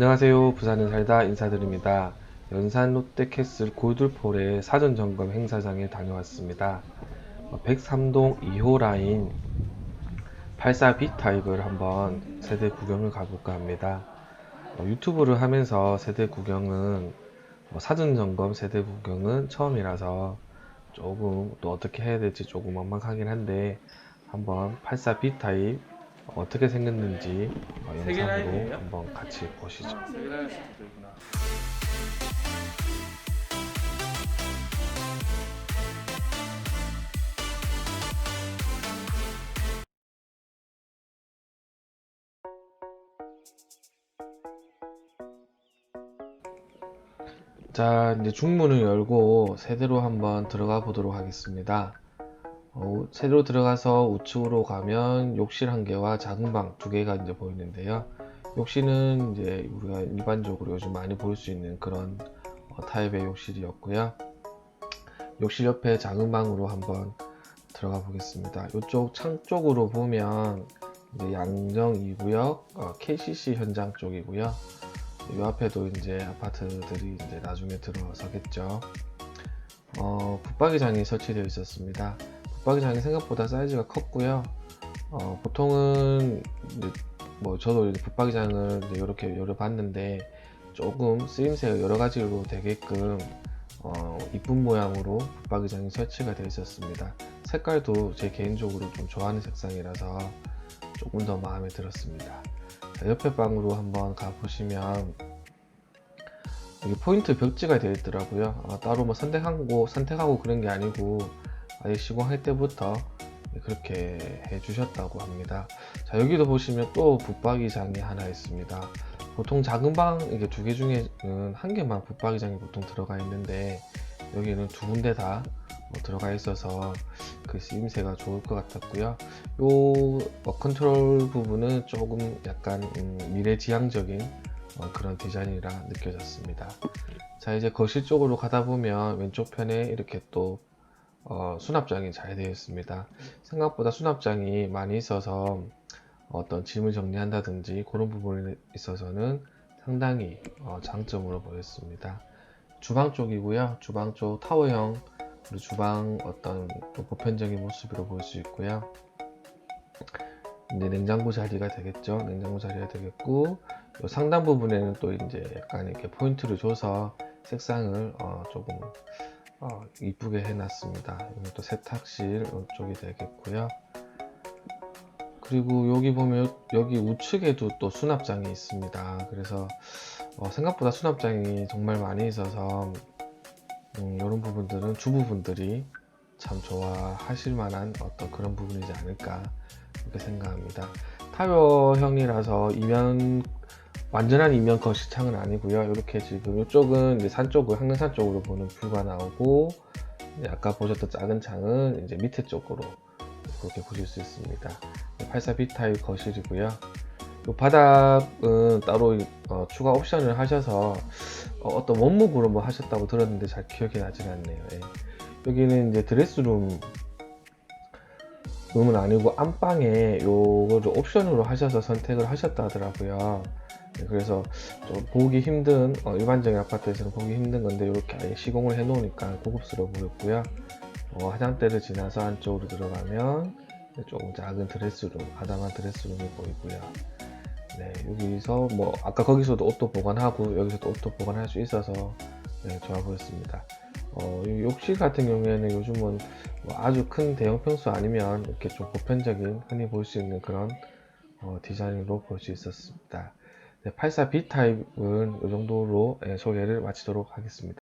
안녕하세요. 부산에 살다 인사드립니다. 연산 롯데캐슬 골드폴의 사전 점검 행사장에 다녀왔습니다. 103동 2호 라인 84B 타입을 한번 세대 구경을 가볼까 합니다. 어, 유튜브를 하면서 세대 구경은 어, 사전 점검 세대 구경은 처음이라서 조금 또 어떻게 해야 될지 조금 막막하긴 한데 한번 84B 타입 어떻게 생겼는지 어, 영상으로 라인이에요? 한번 같이 보시죠. 있구나. 자, 이제 중문을 열고 세대로 한번 들어가 보도록 하겠습니다. 어, 세대로 들어가서 우측으로 가면 욕실 한 개와 작은 방 두 개가 이제 보이는데요. 욕실은 이제 우리가 일반적으로 요즘 많이 볼 수 있는 그런 어, 타입의 욕실이었고요. 욕실 옆에 작은 방으로 한번 들어가 보겠습니다. 이쪽 창 쪽으로 보면 이제 양정 2구역 어, KCC 현장 쪽이고요. 이 앞에도 이제 아파트들이 이제 나중에 들어서겠죠. 어, 붙박이장이 설치되어 있었습니다. 붙박이장이 생각보다 사이즈가 컸고요. 어, 보통은 뭐 저도 붙박이장을 이렇게 열어봤는데 조금 쓰임새가 여러 가지로 되게끔 어, 이쁜 모양으로 붙박이장이 설치가 되어 있었습니다. 색깔도 제 개인적으로 좀 좋아하는 색상이라서 조금 더 마음에 들었습니다. 자, 옆에 방으로 한번 가보시면 여기 포인트 벽지가 되어 있더라고요. 아, 따로 뭐 선택하고 선택하고 그런 게 아니고 아예 시공할 때부터 그렇게 해주셨다고 합니다. 자 여기도 보시면 또 붙박이장이 하나 있습니다. 보통 작은 방 이게 두 개 중에는 한 개만 붙박이장이 보통 들어가 있는데 여기는 두 군데 다 어, 들어가 있어서 그 쓰임새가 좋을 것 같았고요. 요 어, 컨트롤 부분은 조금 약간 음, 미래지향적인 어, 그런 디자인이라 느껴졌습니다. 자 이제 거실 쪽으로 가다 보면 왼쪽 편에 이렇게 또 어, 수납장이 잘 되어 있습니다. 생각보다 수납장이 많이 있어서 어떤 짐을 정리한다든지 그런 부분에 있어서는 상당히 어, 장점으로 보였습니다. 주방 쪽이고요. 주방 쪽 타워형 그리고 주방 어떤 또 보편적인 모습으로 볼 수 있고요. 이제 냉장고 자리가 되겠죠. 냉장고 자리가 되겠고 요 상단 부분에는 또 이제 약간 이렇게 포인트를 줘서 색상을 어, 조금 어, 이쁘게 해놨습니다. 이것도 세탁실 쪽이 되겠고요. 그리고 여기 보면 여기 우측에도 또 수납장이 있습니다. 그래서 어, 생각보다 수납장이 정말 많이 있어서 음, 이런 부분들은 주부분들이 참 좋아하실 만한 어떤 그런 부분이지 않을까 이렇게 생각합니다. 타워형이라서 이면 완전한 이면 거시창은 아니고요. 이렇게 지금 이쪽은 이제 산 쪽을 항릉산 쪽으로 보는 뷰가 나오고 아까 보셨던 작은 창은 이제 밑에 쪽으로 그렇게 보실 수 있습니다. 84B 타입 거실이고요. 이 바닥은 따로 어, 추가 옵션을 하셔서 어, 떤 원목으로 뭐 하셨다고 들었는데 잘 기억이 나진 않네요. 예. 여기는 이제 드레스룸 룸은 아니고 안방에 요거를 옵션으로 하셔서 선택을 하셨다 하더라고요. 네, 그래서 좀 보기 힘든 어, 일반적인 아파트에서는 보기 힘든 건데 이렇게 아예 시공을 해 놓으니까 고급스러워 보였고요. 어, 화장대를 지나서 안쪽으로 들어가면 조금 작은 드레스룸, 아담한 드레스룸이 보이고요. 네, 여기서 뭐 아까 거기서도 옷도 보관하고 여기서도 옷도 보관할 수 있어서 네, 좋아 보였습니다. 어, 이 욕실 같은 경우에는 요즘은 뭐 아주 큰 대형 평수 아니면 이렇게 좀 보편적인 흔히 볼 수 있는 그런 어, 디자인으로 볼 수 있었습니다. 네, 84B 타입은 이 정도로 예, 소개를 마치도록 하겠습니다.